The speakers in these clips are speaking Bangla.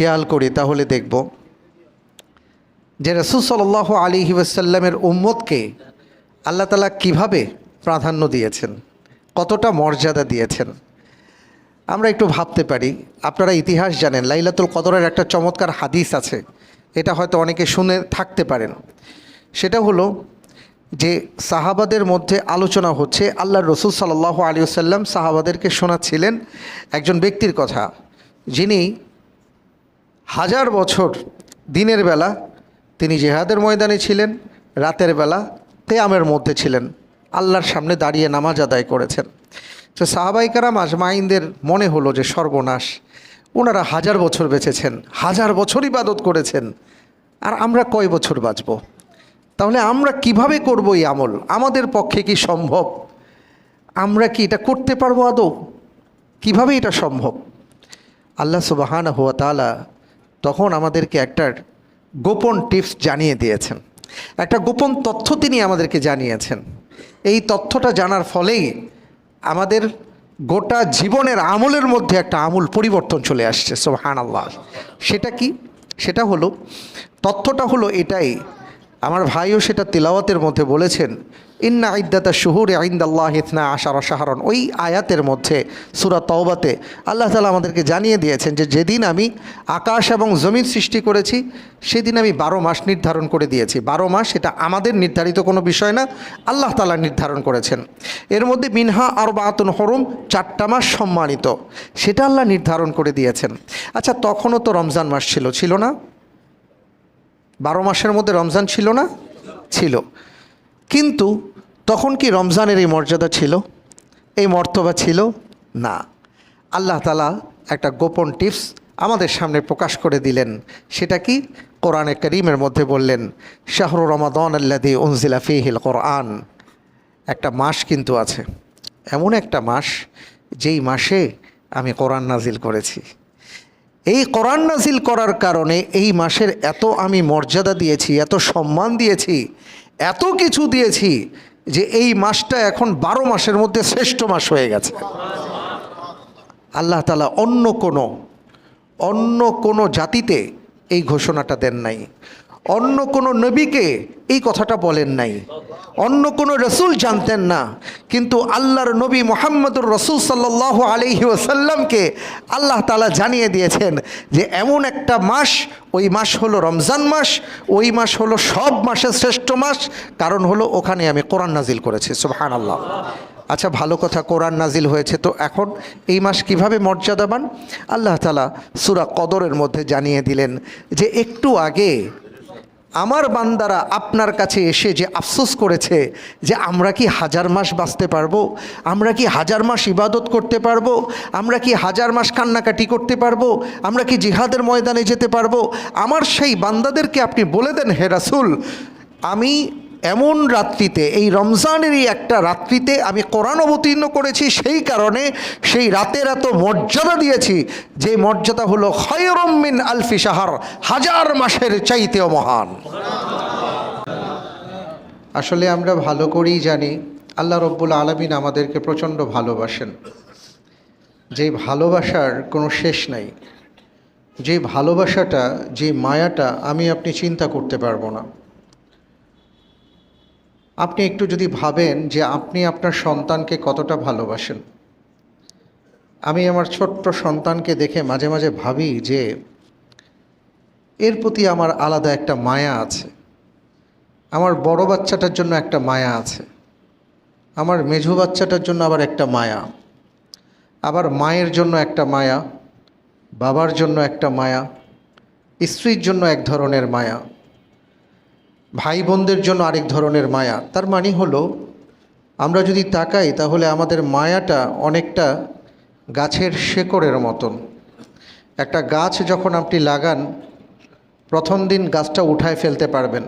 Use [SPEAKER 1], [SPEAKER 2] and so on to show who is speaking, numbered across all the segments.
[SPEAKER 1] খেয়াল করি, তাহলে দেখব যে রসুল সাল আলী ওয়াসাল্লামের উম্মতকে আল্লাহ তালা কীভাবে প্রাধান্য দিয়েছেন, কতটা মর্যাদা দিয়েছেন, আমরা একটু ভাবতে পারি। আপনারা ইতিহাস জানেন, লাইলাতুল কদরের একটা চমৎকার হাদিস আছে, এটা হয়তো অনেকে শুনে থাকতে পারেন। সেটা হলো যে সাহাবাদের মধ্যে আলোচনা হচ্ছে আল্লাহ রসুল সাল্লাহ আলী সাল্লাম সাহাবাদেরকে শোনাচ্ছিলেন একজন ব্যক্তির কথা, যিনি হাজার বছর দিনের বেলা তিনি জেহাদের ময়দানে ছিলেন, রাতের বেলা তেয়ামের মধ্যে ছিলেন, আল্লাহর সামনে দাঁড়িয়ে নামাজ আদায় করেছেন। তো সাহাবাইকারাম আজমাইনদের মনে হলো যে সর্বনাশ, ওনারা হাজার বছর বেঁচেছেন, হাজার বছর ইবাদত করেছেন, আর আমরা কয় বছর বাঁচব? তাহলে আমরা কীভাবে করব এই আমল? আমাদের পক্ষে কি সম্ভব? আমরা কি এটা করতে পারব আদৌ? কীভাবে এটা সম্ভব? আল্লাহ সুবাহান হুয়া তালা তখন আমাদেরকে একটা গোপন টিপস জানিয়ে দিয়েছেন। একটা গোপন তথ্য তিনি আমাদেরকে জানিয়েছেন। এই তথ্যটা জানার ফলেই আমাদের গোটা জীবনের আমলের মধ্যে একটা আমূল পরিবর্তন চলে আসছে সোহান আল্লাহ সেটা কি? সেটা হলো, তথ্যটা হলো এটাই আমার ভাইও সেটা তিলাওয়াতের মধ্যে বলেছেন, ইন্না ইদ্দাতা শুহুর আইন্দাল্লাহ ইতনা আশার সাহারণ ওই আয়াতের মধ্যে, সুরা তওবাতে আল্লাহ তালা আমাদেরকে জানিয়ে দিয়েছেন যে, যেদিন আমি আকাশ এবং জমিন সৃষ্টি করেছি, সেদিন আমি বারো মাস নির্ধারণ করে দিয়েছি। বারো মাস এটা আমাদের নির্ধারিত কোনো বিষয় না, আল্লাহ তালা নির্ধারণ করেছেন। এর মধ্যে মিনহা আর বাতুন হরম, চারটা মাস সম্মানিত। সেটা আল্লাহ নির্ধারণ করে দিয়েছেন। আচ্ছা তখনও তো রমজান মাস ছিল ছিল না? বারো মাসের মধ্যে রমজান ছিল না? ছিল। কিন্তু তখন কি রমজানের এই মর্যাদা ছিল? এই মর্তবা ছিল? না। আল্লাহ তালা একটা গোপন টিপস আমাদের সামনে প্রকাশ করে দিলেন। সেটা কি? কোরআনে করিমের মধ্যে বললেন, শাহরু রমাদন আল্লাদি উনজিলা ফিহিল কোরআন। একটা মাস কিন্তু আছে। এমন একটা মাস যেই মাসে আমি কোরআন নাজিল করেছি। এই কোরআন নাজিল করার কারণে এই মাসের এত আমি মর্যাদা দিয়েছি, এত সম্মান দিয়েছি, এত কিছু দিয়েছি যে এই মাসটা এখন বারো মাসের মধ্যে শ্রেষ্ঠ মাস হয়ে গেছে। আল্লাহ তালা অন্য কোনো অন্য কোনো জাতিতে এই ঘোষণাটা দেন নাই। অন্য কোনো নবীকে এই কথাটা বলেন নাই। অন্য কোনো রসুল জানতেন না। কিন্তু আল্লাহর নবী মোহাম্মদুর রসুল সাল্লাহ আলহি ওসাল্লামকে আল্লাহ তালা জানিয়ে দিয়েছেন যে, এমন একটা মাস, ওই মাস হলো রমজান মাস, ওই মাস হলো সব মাসের শ্রেষ্ঠ মাস। কারণ হলো ওখানে আমি কোরআন নাজিল করেছি সুবহান আল্লাহ আচ্ছা ভালো কথা, কোরআন নাজিল হয়েছে তো এখন? এই মাস কীভাবে মর্যাদাবান? আল্লাহ তালা সুরা কদরের মধ্যে জানিয়ে দিলেন যে, একটু আগে আমার বান্দারা আপনার কাছে এসে যে আফসোস করেছে যে আমরা কি হাজার মাস বাঁচতে পারব? আমরা কি হাজার মাস ইবাদত করতে পারব? আমরা কি হাজার মাস কান্নাকাটি করতে পারব? আমরা কি জিহাদের ময়দানে যেতে পারব? আমার সেই বান্দাদেরকে আপনি বলে দেন, হে রাসুল, আমি এমন রাত্রিতে, এই রমজানেরই একটা রাত্রিতে আমি কোরআন অবতীর্ণ করেছি, সেই কারণে সেই রাতের এত মর্যাদা দিয়েছি, যে মর্যাদা হলো খয়রমিন আলফি সাহার হাজার মাসের চাইতেও মহান। আসলে আমরা ভালো করেই জানি, আল্লাহ রব্বুল আলমিন আমাদেরকে প্রচণ্ড ভালোবাসেন। যে ভালোবাসার কোনো শেষ নাই, যে ভালোবাসাটা, যে মায়াটা আমি আপনি চিন্তা করতে পারব না। আপনি একটু যদি ভাবেন যে আপনি আপনার সন্তানকে কতটা ভালোবাসেন। আমি আমার ছোট্ট সন্তানকে দেখে মাঝে মাঝে ভাবি যে এর প্রতি আমার আলাদা একটা মায়া আছে। আমার বড় বাচ্চাটার জন্য একটা মায়া আছে। আমার মেঝো বাচ্চাটার জন্য আবার একটা মায়া। আবার মায়ের জন্য একটা মায়া, বাবার জন্য একটা মায়া, স্ত্রীর জন্য এক ধরনের মায়া। ভাই বোনদের জন্য আরেক ধরনের মায়া। তার মানে হলো, আমরা যদি তাকাই, তাহলে আমাদের মায়াটা অনেকটা গাছের শেকড়ের মতন। একটা গাছ যখন আপনি লাগান, প্রথম দিন গাছটা উঠায় ফেলতে পারবেন।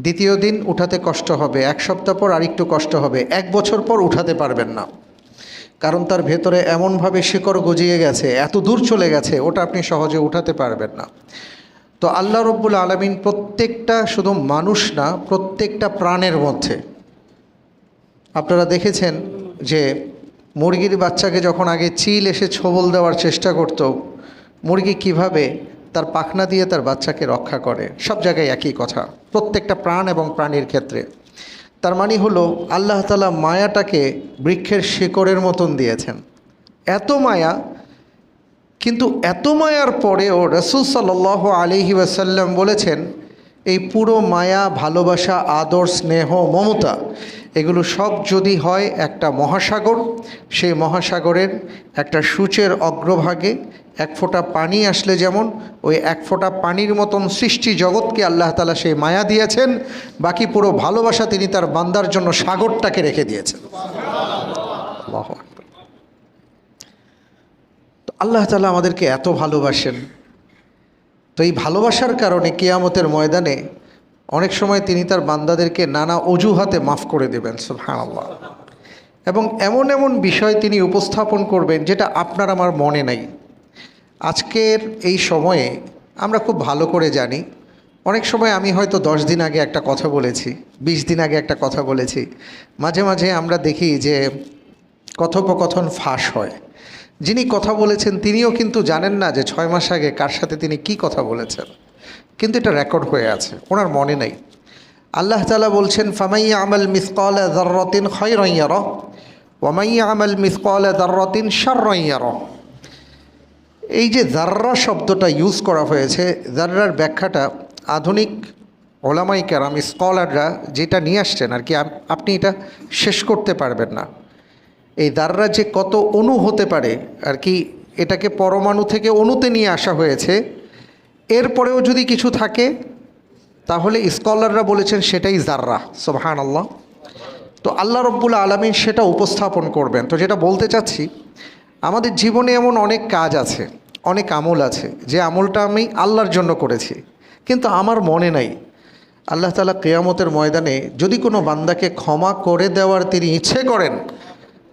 [SPEAKER 1] দ্বিতীয় দিন উঠাতে কষ্ট হবে। এক সপ্তাহ পর আরেকটু কষ্ট হবে। এক বছর পর উঠাতে পারবেন না। কারণ তার ভেতরে এমনভাবে শিকড় গজিয়ে গেছে, এত দূর চলে গেছে, ওটা আপনি সহজে উঠাতে পারবেন না। তো আল্লাহ রব্বুল আলমিন প্রত্যেকটা শুধু মানুষ না, প্রত্যেকটা প্রাণের মধ্যে। আপনারা দেখেছেন যে মুরগির বাচ্চাকে যখন আগে চিল এসে ছোবল দেওয়ার চেষ্টা করত, মুরগি কীভাবে তার পাখনা দিয়ে তার বাচ্চাকে রক্ষা করে? সব জায়গায় একই কথা, প্রত্যেকটা প্রাণ এবং প্রাণীর ক্ষেত্রে। তার মানে হলো, আল্লাহ তালা মায়াটাকে বৃক্ষের শিকড়ের মতন দিয়েছেন। এত মায়া কিন্তু এত মায়ার পরেও রসুল সাল্লাহ আলিহি ওয়াসাল্লাম বলেছেন, এই পুরো মায়া, ভালোবাসা, আদর, স্নেহ, মমতা, এগুলো সব যদি হয় একটা মহাসাগর, সেই মহাসাগরের একটা সূচের অগ্রভাগে এক ফোঁটা পানি আসলে যেমন, ওই এক ফোঁটা পানির মতন সৃষ্টি জগৎকে আল্লাহ তালা সেই মায়া দিয়েছেন, বাকি পুরো ভালোবাসা তিনি তার বান্দার জন্য সাগরটাকে রেখে দিয়েছেন। আল্লাহু তালা আমাদেরকে এত ভালোবাসেন। তো এই ভালোবাসার কারণে কেয়ামতের ময়দানে অনেক সময় তিনি তার বান্দাদেরকে নানা অজুহাতে মাফ করে দেবেন সুবহান আল্লাহ এবং এমন এমন বিষয় তিনি উপস্থাপন করবেন যেটা আপনার আমার মনে নাই। আজকের এই সময়ে আমরা খুব ভালো করে জানি, অনেক সময় আমি হয়তো দশ দিন আগে একটা কথা বলেছি, বিশ দিন আগে একটা কথা বলেছি। মাঝে মাঝে আমরা দেখি যে কথোপকথন ফাঁস হয়। যিনি কথা বলেছেন, তিনিও কিন্তু জানেন না যে ছয় মাস আগে কার সাথে তিনি কি কথা বলেছেন। কিন্তু এটা রেকর্ড হয়ে আছে, ওনার মনে নেই। আল্লাহ তালা বলছেন ফামাইয়া আমল মিসকাল দর্রতিন খৈরইয়ার ওমাইয়া আমল মিসকাল দর্রতিন শর্রইয়ার এই যে জাররা শব্দটা ইউজ করা হয়েছে জাররার ব্যাখ্যাটা আধুনিক ওলামাই কেরাম, স্কলাররা যেটা নিয়ে আসছেন, আর কি আপনি এটা শেষ করতে পারবেন না। এই দাররা যে কত অণু হতে পারে, আর কি এটাকে পরমাণু থেকে অণুতে নিয়ে আসা হয়েছে, এরপরেও যদি কিছু থাকে, তাহলে স্কলাররা বলেছেন সেটাই জাররা সোবহান আল্লাহ তো আল্লাহ রব্বুল আলমী সেটা উপস্থাপন করবেন। তো যেটা বলতে চাচ্ছি, আমাদের জীবনে এমন অনেক কাজ আছে, অনেক আমল আছে, যে আমলটা আমি আল্লাহর জন্য করেছি, কিন্তু আমার মনে নাই। আল্লাহ তালা কেয়ামতের ময়দানে যদি কোনো বান্দাকে ক্ষমা করে দেওয়ার তিনি ইচ্ছে করেন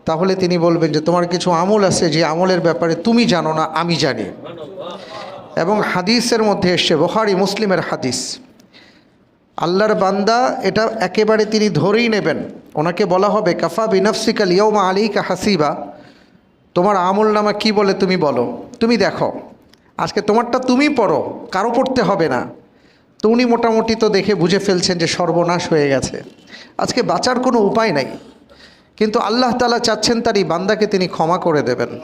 [SPEAKER 1] তাহলে তিনি বলবেন যে তোমার কিছু আমল আছে যে আমলের ব্যাপারে তুমি জানো না, আমি জানি। এবং হাদিসের মধ্যে এসছে, বখারি, মুসলিমের হাদিস। আল্লাহর বান্দা এটা একেবারে তিনি ধরেই নেবেন। ওনাকে বলা হবে, কাফা বিনফসিকাল ইয়ৌমা আলীকা হাসিবা। তোমার আমল নামা কী বলে তুমি বলো। তুমি দেখো, আজকে তোমারটা তুমি পড়ো, কারও পড়তে হবে না। তো উনি মোটামুটি তো দেখে বুঝে ফেলছেন যে সর্বনাশ হয়ে গেছে। আজকে বাঁচার কোনো উপায় নাই। কিন্তু আল্লাহ তালা চাচ্ছেন তার এই বান্দাকে তিনি ক্ষমা করে দেবেন।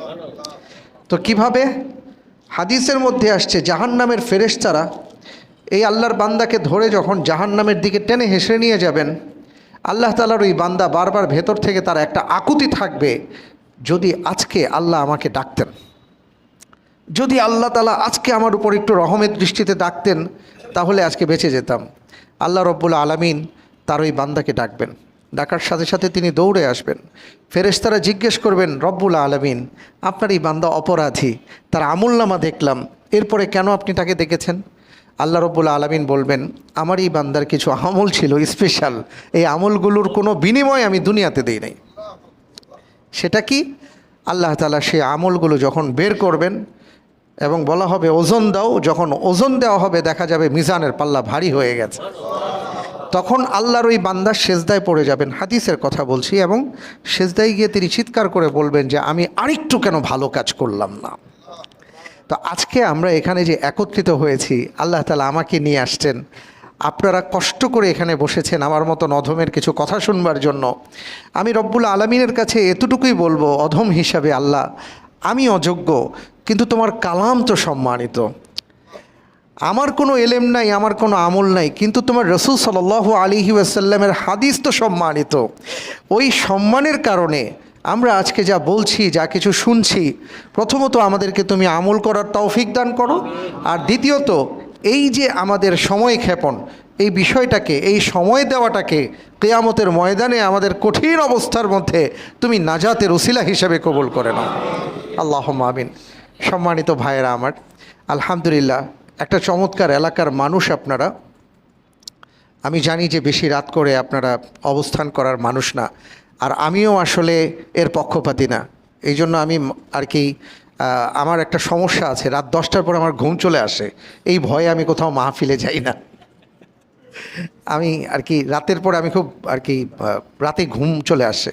[SPEAKER 1] তো কীভাবে? হাদিসের মধ্যে আসছে জাহান জাহান্নামের ফেরেশতারা এই আল্লাহর বান্দাকে ধরে যখন জাহান্নামের দিকে টেনে হেসে নিয়ে যাবেন, আল্লাহ তালার ওই বান্দা বারবার ভেতর থেকে তার একটা আকুতি থাকবে, যদি আজকে আল্লাহ আমাকে ডাকতেন। যদি আল্লাহ তালা আজকে আমার উপর একটু রহমের দৃষ্টিতে ডাকতেন, তাহলে আজকে বেঁচে যেতাম। আল্লাহ রব্বুল আলমিন তার ওই বান্দাকে ডাকবেন। ডাকার সাথে সাথে তিনি দৌড়ে আসবেন। ফেরেশতারা জিজ্ঞেস করবেন, রব্বুল আলমিন, আপনার এই বান্দা অপরাধী। তার আমুলনামা দেখলাম। এরপরে কেন আপনি তাকে দেখেছেন? আল্লাহ রব্বুল আলমিন বলবেন, আমার এই বান্দার কিছু আমল ছিল স্পেশাল। এই আমলগুলোর কোনো বিনিময় আমি দুনিয়াতে দিই নাই। সেটা কি? আল্লাহ তালা সে আমলগুলো যখন বের করবেন এবং বলা হবে, ওজন দাও। যখন ওজন দেওয়া হবে, দেখা যাবে মিজানের পাল্লা ভারী হয়ে গেছে। তখন আল্লাহর ওই বান্দার সেজদায় পড়ে যাবেন। হাদিসের কথা বলছি এবং সেজদায় গিয়ে তিনি চিৎকার করে বলবেন যে, আমি আরেকটু কেন ভালো কাজ করলাম না? তো আজকে আমরা এখানে যে একত্রিত হয়েছি, আল্লাহ তালা আমাকে নিয়ে আসছেন। আপনারা কষ্ট করে এখানে বসেছেন আমার মতো অধমের কিছু কথা শুনবার জন্য। আমি রব্বুল আলমিনের কাছে এতটুকুই বলব, অধম হিসাবে আল্লাহ, আমি অযোগ্য, কিন্তু তোমার কালাম তো সম্মানিত। আমার কোনো এলেম নাই, আমার কোনো আমল নাই, কিন্তু তোমার রসুল সাল আলিহি ওয়াসাল্লামের হাদিস তো সম্মানিত। ওই সম্মানের কারণে আমরা আজকে যা বলছি, যা কিছু শুনছি, প্রথমত আমাদেরকে তুমি আমল করার তৌফিক দান করো, আর দ্বিতীয়ত এই যে আমাদের সময় ক্ষেপণ, এই বিষয়টাকে, এই সময় দেওয়াটাকে কেয়ামতের ময়দানে আমাদের কঠিন অবস্থার মধ্যে তুমি নাজাতের উসিলা হিসেবে কবুল করে নাও। আল্লাহ আমিন। সম্মানিত ভাইয়েরা আমার, আলহামদুলিল্লাহ একটা চমৎকার এলাকার মানুষ আপনারা। আমি জানি যে বেশি রাত করে আপনারা অবস্থান করার মানুষ না। আর আমিও আসলে এর পক্ষপাতি না। এই জন্য আমি আর কি আমার একটা সমস্যা আছে। রাত দশটার পর আমার ঘুম চলে আসে। এই ভয়ে আমি কোথাও মাহফিলে যাই না। আমি আর কি, রাতের পর আমি খুব আর কি রাতে ঘুম চলে আসে।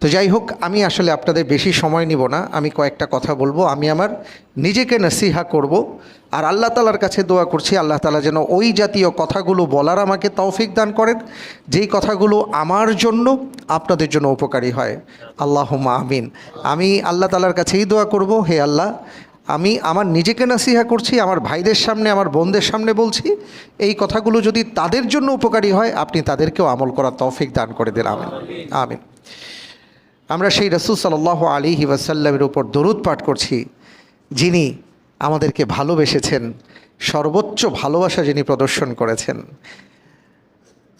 [SPEAKER 1] তো যাই হোক, আমি আসলে আপনাদের বেশি সময় নিব না। আমি কয়েকটা কথা বলব। আমি আমার নিজেকে নসিহা করব। আর আল্লাহ তালার কাছে দোয়া করছি, আল্লাহ তালা যেন ওই জাতীয় কথাগুলো বলার আমাকে তৌফিক দান করেন, যেই কথাগুলো আমার জন্য আপনাদের জন্য উপকারী হয়। আল্লাহ আমিন। আমি আল্লাহ তালার কাছেই দোয়া করব, হে আল্লাহ, আমি আমার নিজেকে নাসিহা করছি, আমার ভাইদের সামনে, আমার বোনদের সামনে বলছি, এই কথাগুলো যদি তাদের জন্য উপকারী হয়, আপনি তাদেরকেও আমল করার তৌফিক দান করে দেন, আমিন। আমিন। আমরা সেই রসুল সাল্লাহ আলী ওয়াসাল্লামের উপর দরুদ পাঠ করছি, যিনি আমাদেরকে ভালোবেসেছেন, সর্বোচ্চ ভালোবাসা যিনি প্রদর্শন করেছেন।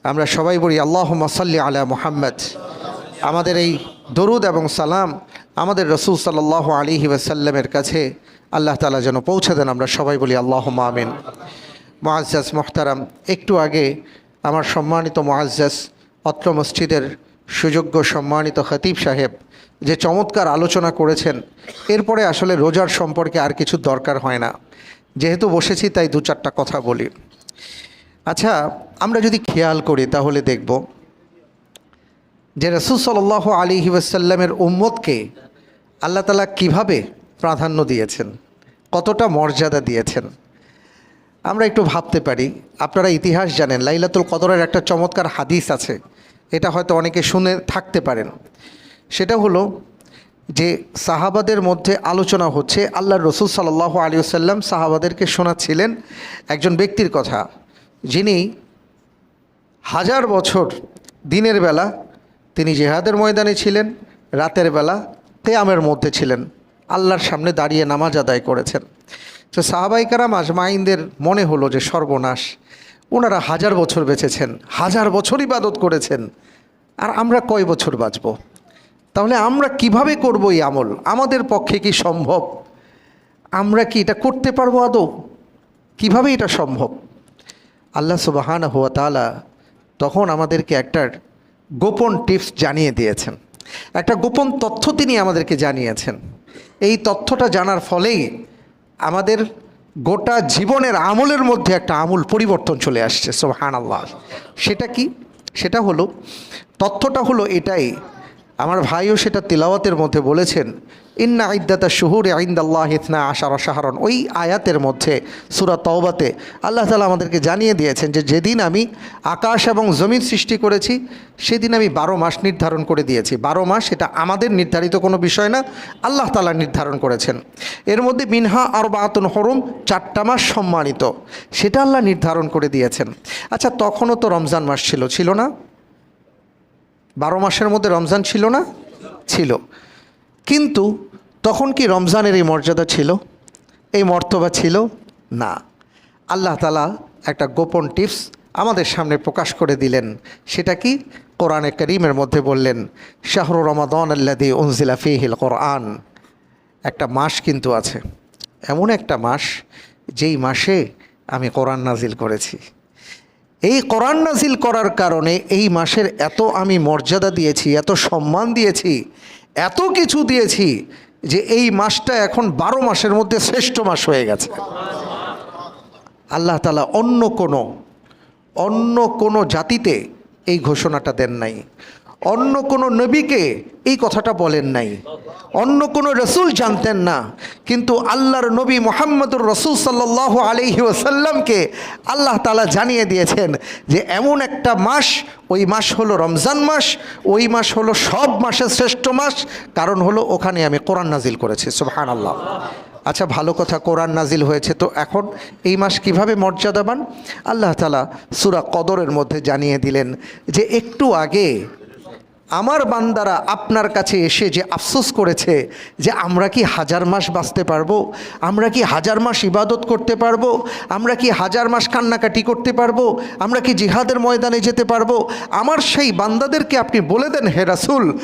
[SPEAKER 1] আমরা সবাই বলি আল্লাহ মাসাল্লি আলা মোহাম্মদ। আমাদের এই দরুদ এবং সালাম আমাদের রসুল সাল্লাহ আলী ওয়াসাল্লামের কাছে আল্লাহ তালা যেন পৌঁছে দেন। আমরা সবাই বলি আল্লাহ আমিন। মোয়াজ্জাজ মোহতারাম, একটু আগে আমার সম্মানিত মোয়াজ্জাজ অত্র মসজিদের সুযোগ্য সম্মানিত খতিব সাহেব যে চমৎকার আলোচনা করেছেন, এরপরে আসলে রোজার সম্পর্কে আর কিছু দরকার হয় না। যেহেতু বসেছি, তাই দু চারটা কথা বলি। আচ্ছা আমরা যদি খেয়াল করি, তাহলে দেখব যে রসুল আলী ওয়াসাল্লামের উম্মতকে আল্লাহ তালা কীভাবে প্রাধান্য দিয়েছেন, কতটা মর্যাদা দিয়েছেন, আমরা একটু ভাবতে পারি। আপনারা ইতিহাস জানেন, লাইলাতুল কদরের একটা চমৎকার হাদিস আছে, এটা হয়তো অনেকে শুনে থাকতে পারেন। সেটা হলো যে সাহাবাদের মধ্যে আলোচনা হচ্ছে আল্লাহ রসুল সাল্লাহ আলী সাল্লাম সাহাবাদেরকে শোনাচ্ছিলেন একজন ব্যক্তির কথা, যিনি হাজার বছর দিনের বেলা তিনি জেহাদের ময়দানে ছিলেন, রাতের বেলা কেয়ামের মধ্যে ছিলেন, আল্লাহর সামনে দাঁড়িয়ে নামাজ আদায় করেছেন। তো সাহাবাইকারাম আজমাইনদের মনে হলো যে সর্বনাশ, ওনারা হাজার বছর বেঁচেছেন, হাজার বছর ইবাদত করেছেন, আর আমরা কয় বছর বাঁচব? তাহলে আমরা কীভাবে করব এই আমল? আমাদের পক্ষে কি সম্ভব? আমরা কি এটা করতে পারব আদৌ? কীভাবে এটা সম্ভব? আল্লাহ সুবাহান হুয়া তালা তখন আমাদেরকে একটা গোপন টিপস জানিয়ে দিয়েছেন। একটা গোপন তথ্য তিনি আমাদেরকে জানিয়েছেন। এই তথ্যটা জানার ফলেই আমাদের গোটা জীবনের আমলের মধ্যে একটা আমূল পরিবর্তন চলে আসছে সোহান আল্লাহ সেটা কি? সেটা হলো, তথ্যটা হলো এটাই আমার ভাইও সেটা তিলাওয়াতের মধ্যে বলেছেন, ইন্না ইদ্দাতা শুহুর আইন্দাল্লাহ ইতনা আশার সাহারণ ওই আয়াতের মধ্যে, সুরা তওবাতে আল্লাহ তালা আমাদেরকে জানিয়ে দিয়েছেন যে, যেদিন আমি আকাশ এবং জমিন সৃষ্টি করেছি, সেদিন আমি বারো মাস নির্ধারণ করে দিয়েছি। বারো মাস এটা আমাদের নির্ধারিত কোনো বিষয় না, আল্লাহ তালা নির্ধারণ করেছেন। এর মধ্যে মিনহা আর বাতুন হরম, চারটা মাস সম্মানিত। সেটা আল্লাহ নির্ধারণ করে দিয়েছেন। আচ্ছা তখনও তো রমজান মাস ছিল ছিল না? বারো মাসের মধ্যে রমজান ছিল না? ছিল। কিন্তু তখন কি রমজানের এই মর্যাদা ছিল? এই মর্তবা ছিল? না। আল্লাহ তালা একটা গোপন টিপস আমাদের সামনে প্রকাশ করে দিলেন। সেটা কি? কোরআনে করিমের মধ্যে বললেন, শাহরু রমাদন আল্লাদি উনজিলা ফিহিল কোরআন। একটা মাস কিন্তু আছে। এমন একটা মাস যেই মাসে আমি কোরআন নাজিল করেছি। এই কোরআন নাজিল করার কারণে এই মাসের এত আমি মর্যাদা দিয়েছি, এত সম্মান দিয়েছি, এত কিছু দিয়েছি যে এই মাসটা এখন বারো মাসের মধ্যে শ্রেষ্ঠ মাস হয়ে গেছে। আল্লাহ তালা অন্য কোনো অন্য কোনো জাতিতে এই ঘোষণাটা দেন নাই। অন্য কোনো নবীকে এই কথাটা বলেন নাই। অন্য কোনো রসুল জানতেন না। কিন্তু আল্লাহর নবী মোহাম্মদুর রসুল সাল্লাহ আলহি ওসাল্লামকে আল্লাহ তালা জানিয়ে দিয়েছেন যে, এমন একটা মাস, ওই মাস হলো রমজান মাস, ওই মাস হলো সব মাসের শ্রেষ্ঠ মাস, কারণ হলো ওখানে আমি কোরআন নাজিল করেছি সুবহান আল্লাহ আচ্ছা ভালো কথা, কোরআন নাজিল হয়েছে তো এখন এই মাস কীভাবে মর্যাদাবান? আল্লাহ তালা সুরা কদরের মধ্যে জানিয়ে দিলেন যে, একটু আগে আমার বান্দারা আপনার কাছে এসে যে আফসোস করেছে যে আমরা কি হাজার মাস বাঁচতে পারব? আমরা কি হাজার মাস ইবাদত করতে পারব? আমরা কি হাজার মাস কান্নাকাটি করতে পারব? আমরা কি জিহাদের ময়দানে যেতে পারব? আমার সেই বান্দাদেরকে আপনি বলে দেন, হে রাসুল,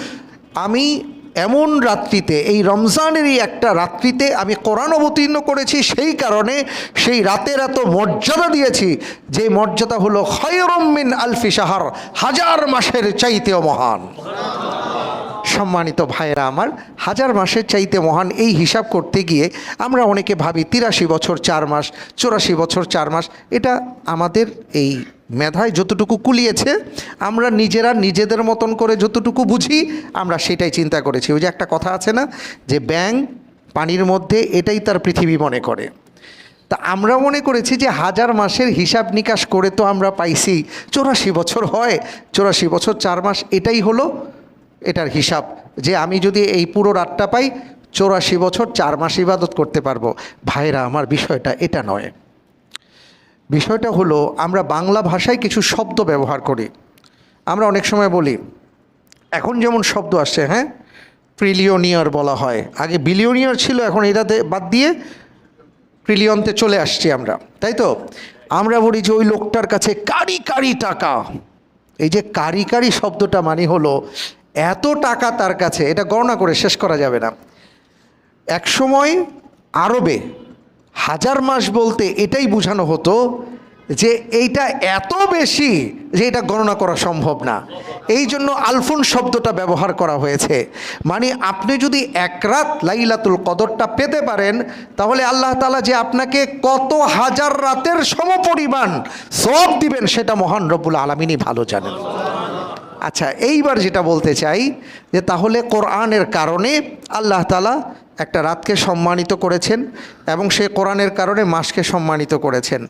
[SPEAKER 1] আমি এমন রাত্রিতে, এই রমজানেরই একটা রাত্রিতে আমি কোরআন অবতীর্ণ করেছি, সেই কারণে সেই রাতের এত মর্যাদা দিয়েছি, যে মর্যাদা হলো খয়রমিন আলফি সাহার হাজার মাসের চাইতেও মহান। সম্মানিত ভাইয়েরা আমার, হাজার মাসের চাইতে মহান এই হিসাব করতে গিয়ে আমরা অনেকে ভাবি তিরাশি বছর চার মাস, চুরাশি বছর চার মাস, এটা আমাদের এই মেধায় যতটুকু কুলিয়েছে, আমরা নিজেরা নিজেদের মতন করে যতটুকু বুঝি, আমরা সেটাই চিন্তা করেছি। ওই যে একটা কথা আছে না, যে ব্যাং পানির মধ্যে এটাই তার পৃথিবী মনে করে। তা আমরা মনে করেছি যে হাজার মাসের হিসাব নিকাশ করে তো আমরা পাইছি। চৌরাশি বছর হয়, চৌরাশি বছর, চার মাস, এটাই হলো এটার হিসাব। যে আমি যদি এই পুরো রাতটা পাই, চৌরাশি বছর, চার মাস ইবাদত করতে পারব। ভাইরা, আমার বিষয়টা এটা নয়। বিষয়টা হলো, আমরা বাংলা ভাষায় কিছু শব্দ ব্যবহার করি। আমরা অনেক সময় বলি, এখন যেমন শব্দ আসছে হ্যাঁ? ট্রিলিয়নিয়ার বলা হয়। আগে বিলিয়নিয়ার ছিল, এখন এটাতে বাদ দিয়ে ট্রিলিয়নতে চলে আসছি আমরা। তাই তো? আমরা বলি যে, ওই লোকটার কাছে কারি কারি টাকা। এই যে কারি কারি শব্দটা মানে হলো, এত টাকা তার কাছে, এটা গণনা করে শেষ করা যাবে না। একসময় আরবে হাজার মাস বলতে এটাই বোঝানো হতো যে এইটা এত বেশি যে এটা গণনা করা সম্ভব না। এই জন্য আলফুন শব্দটা ব্যবহার করা হয়েছে। মানে আপনি যদি এক রাত লাইলাতুল কদরটা পেতে পারেন, তাহলে আল্লাহ তালা যে আপনাকে কত হাজার রাতের সমপরিমাণ সব দিবেন, সেটা মহান রব্বুল আলমিনই ভালো জানেন। আচ্ছা এইবার যেটা বলতে চাই যে তাহলে কোরআনের কারণে আল্লাহ তালা একটা রাতকে সম্মানিত করেছেন এবং সে কোরআনের কারণে মাসকে সম্মানিত করেছেন।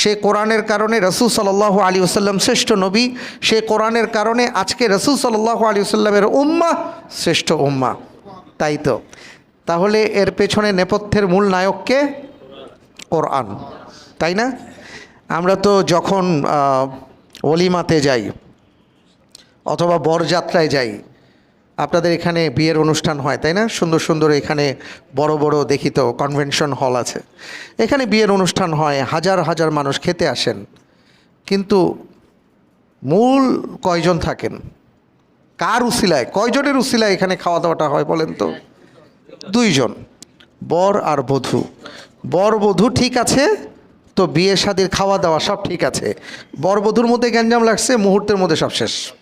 [SPEAKER 1] সে কোরআনের কারণে রসুল সাল্লাহ আলী আসাল্লাম শ্রেষ্ঠ নবী। সে কোরআনের কারণে আজকে রসুল সাল্লাহ আলী আসাল্লামের উম্মা শ্রেষ্ঠ উম্মা। তাই তো? তাহলে এর পেছনে নেপথ্যের মূল নায়ককে কোরআন। তাই না? আমরা তো যখন অলিমাতে যাই অথবা বরযাত্রায় যাই আপনাদের এখানে বিয়ের অনুষ্ঠান হয়, তাই না? সুন্দর সুন্দর এখানে বড় বড় দেখিত কনভেনশন হল আছে। এখানে বিয়ের অনুষ্ঠান হয়, হাজার হাজার মানুষ খেতে আসেন। কিন্তু মূল কয়জন থাকেন? কার উসিলায়? কয়জনের উসিলায় এখানে খাওয়া দাওয়াটা হয় বলেন তো? দুইজন, বর আর বধূ। বর বধূ ঠিক আছে, তো বিয়ে শাদির খাওয়া দাওয়া সব ঠিক আছে। বর বধূর মধ্যে গ্যাঞ্জাম লাগছে, মুহূর্তের মধ্যে সব শেষ।